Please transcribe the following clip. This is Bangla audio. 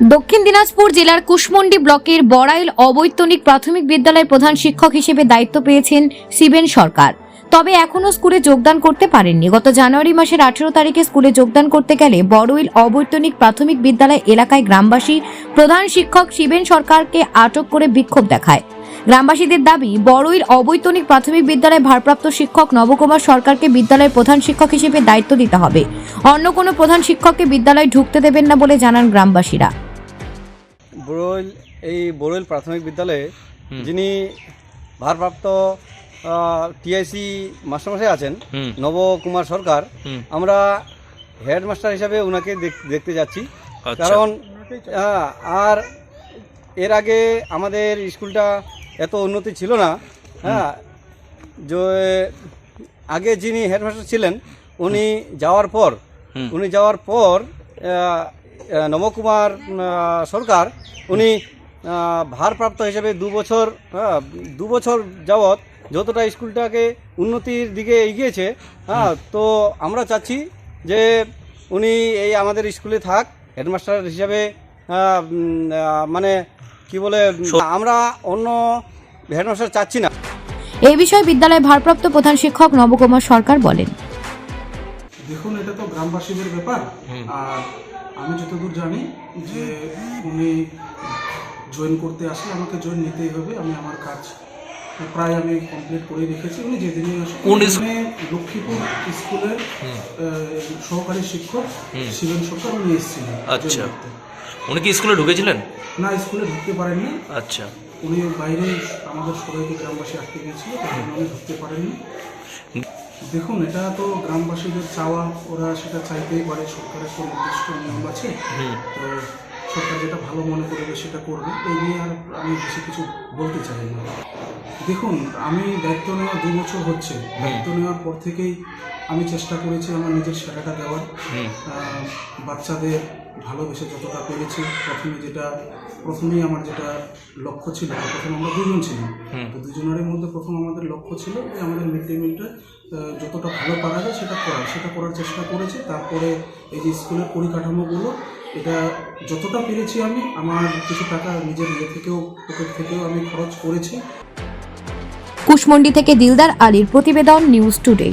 দক্ষিণ দিনাজপুর জেলার কুশমন্ডি ব্লকের বড়াইল অবৈতনিক প্রাথমিক বিদ্যালয়ের প্রধান শিক্ষক হিসেবে দায়িত্ব পেয়েছেন শিবেন সরকার। তবে এখনও স্কুলে যোগদান করতে পারেননি। গত জানুয়ারি মাসের আঠেরো তারিখে স্কুলে যোগদান করতে গেলে বড়ইল অবৈতনিক প্রাথমিক বিদ্যালয় এলাকায় গ্রামবাসী প্রধান শিক্ষক শিবেন সরকারকে আটক করে বিক্ষোভ দেখায়। গ্রামবাসীদের দাবি, বড়ইল অবৈতনিক প্রাথমিক বিদ্যালয়ে ভারপ্রাপ্ত শিক্ষক নবকুমার সরকারকে বিদ্যালয়ের প্রধান শিক্ষক হিসেবে দায়িত্ব দিতে হবে। অন্য কোনো প্রধান শিক্ষককে বিদ্যালয়ে ঢুকতে দেবেন না বলে জানান গ্রামবাসীরা। বড়ইল এই বড়ইল প্রাথমিক বিদ্যালয়ে যিনি ভারপ্রাপ্ত টিআইসি মাস্টারমশাই আছেন। নবকুমার সরকার আমরা হেডমাস্টার হিসাবে ওনাকে দেখ- দেখতে যাচ্ছি। আচ্ছা। কারণ হ্যাঁ, আর এর আগে আমাদের স্কুলটা এত উন্নতি ছিল না হ্যাঁ যে আগে যিনি হেডমাস্টার ছিলেন উনি যাওয়ার পর উনি যাওয়ার পর নবকুমার সরকার উনি ভারপ্রাপ্ত হিসেবে দু বছর হ্যাঁ, দু বছর যাবৎ যতটা স্কুলটাকে উন্নতির দিকে এগিয়েছে হ্যাঁ তো আমরা চাচ্ছি যে উনি এই আমাদের স্কুলে থাক হেডমাস্টার হিসাবে মানে কি বলে আমরা অন্য হেডমাস্টার চাচ্ছি না। এই বিষয়ে বিদ্যালয়ের ভারপ্রাপ্ত প্রধান শিক্ষক নবকুমার সরকার বলেন। দেখুন এটা তো গ্রামবাসীদের ব্যাপার। আর আমি যতদূর জানি যে উনি জয়েন করতে আসলে আমাকে জয়েন নিতেই হবে আমি আমার কাজ প্রায় আমি কমপ্লিট করে রেখেছি। উনি যেদিনই আসেন লক্ষ্মীপুর স্কুলের সহকারী শিক্ষক শিবেন সরকার উনি এসেছিলেন আচ্ছা। উনি কি স্কুলে ঢুকেছিলেন? না স্কুলে ঢুকতে পারেননি। আচ্ছা। উনি বাইরে আমাদের সবাইকে গ্রামবাসী আটকে গিয়েছিল তখন উনি ঢুকতে পারেননি। দেখুন এটা তো গ্রামবাসীদের চাওয়া ওরা সেটা চাইতেই পারে সরকারের তো নির্দিষ্ট নিয়ম আছে। তো সরকার যেটা ভালো মনে করবে সেটা করবে এই নিয়ে আর আমি বেশি কিছু বলতে চাই না। দেখুন আমি দায়িত্ব নেওয়া দু বছর হচ্ছে দায়িত্ব নেওয়ার পর থেকেই আমি চেষ্টা করেছি আমার নিজের সেরাটা দেওয়ার। বাচ্চাদের ভালোবেসে যতটা পেরেছি প্রথমে যেটা প্রথমেই আমার যেটা লক্ষ্য ছিল প্রথমে আমরা দুজন ছিলাম। তো দুজনের মধ্যে প্রথম আমাদের লক্ষ্য ছিল যে আমাদের মিড ডে মিলটা যতটা ভালো পারা যায় সেটা করা সেটা করার চেষ্টা করেছি। তারপরে এই যে স্কুলের পরিকাঠামোগুলো এটা যতটা পেরেছি আমি আমার কিছু টাকা নিজের ইয়ে থেকেও পকেট থেকেও আমি খরচ করেছি। কুশমন্ডি থেকে দিলদার আলীর প্রতিবেদন নিউজ টুডে।